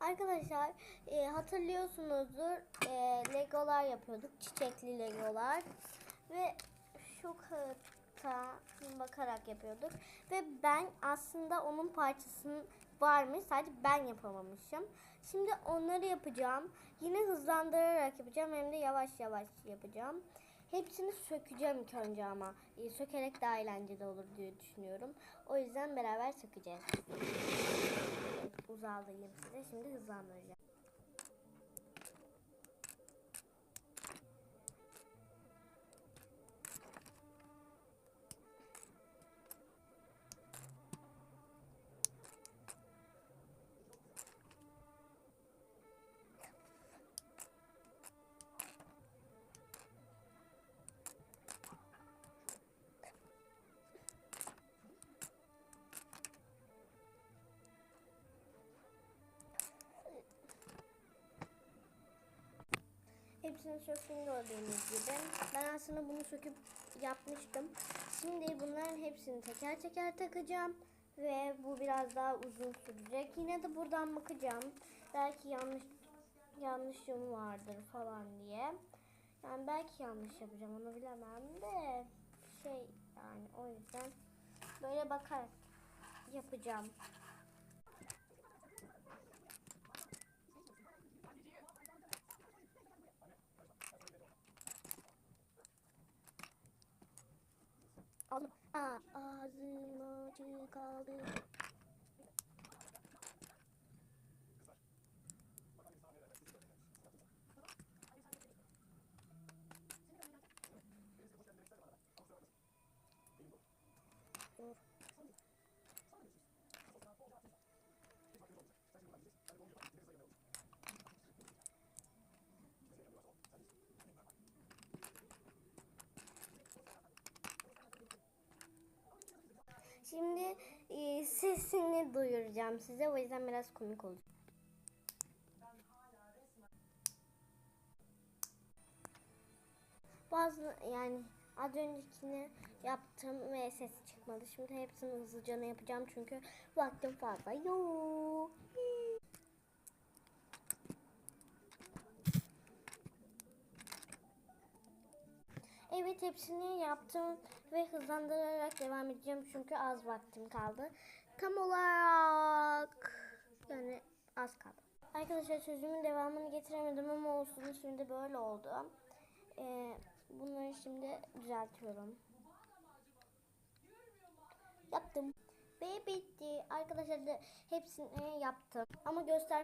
Arkadaşlar e, hatırlıyorsunuzdur e, legolar yapıyorduk. Çiçekli legolar. Ve şu kağıtta bakarak yapıyorduk. Ve ben aslında onun parçasının varmış. Sadece ben yapamamışım. Şimdi onları yapacağım. Yine hızlandırarak yapacağım. Hem de yavaş yavaş yapacağım. Hepsini sökeceğim ilk önce ama. E, sökerek daha eğlenceli olur diye düşünüyorum. O yüzden beraber sökeceğiz. Uzaldayım size. Şimdi hızlandıracağım. Hepsini söktüm gördüğünüz gibi. Ben aslında bunu söküp yapmıştım. Şimdi bunların hepsini teker teker takacağım. Ve bu biraz daha uzun sürecek. Yine de buradan bakacağım. Belki yanlış yanlışım vardır falan diye. Yani belki yanlış yapacağım onu bilemem de şey yani o yüzden böyle bakarak yapacağım. ağzıma çıkaldı. Sesini duyuracağım size. O yüzden biraz komik olacak. Bazı yani az öncekini yaptım ve ses çıkmadı. Şimdi hepsini hızlıca yapacağım çünkü vaktim fazla yok. Evet hepsini yaptım ve hızlandırarak devam edeceğim çünkü az vaktim kaldı. Tam olarak yani az kaldı. Arkadaşlar sözümün devamını getiremedim ama olsun şimdi böyle oldu. Ee, bunları şimdi düzeltiyorum. Yaptım. Ve bitti. Arkadaşlar da hepsini yaptım. Ama göster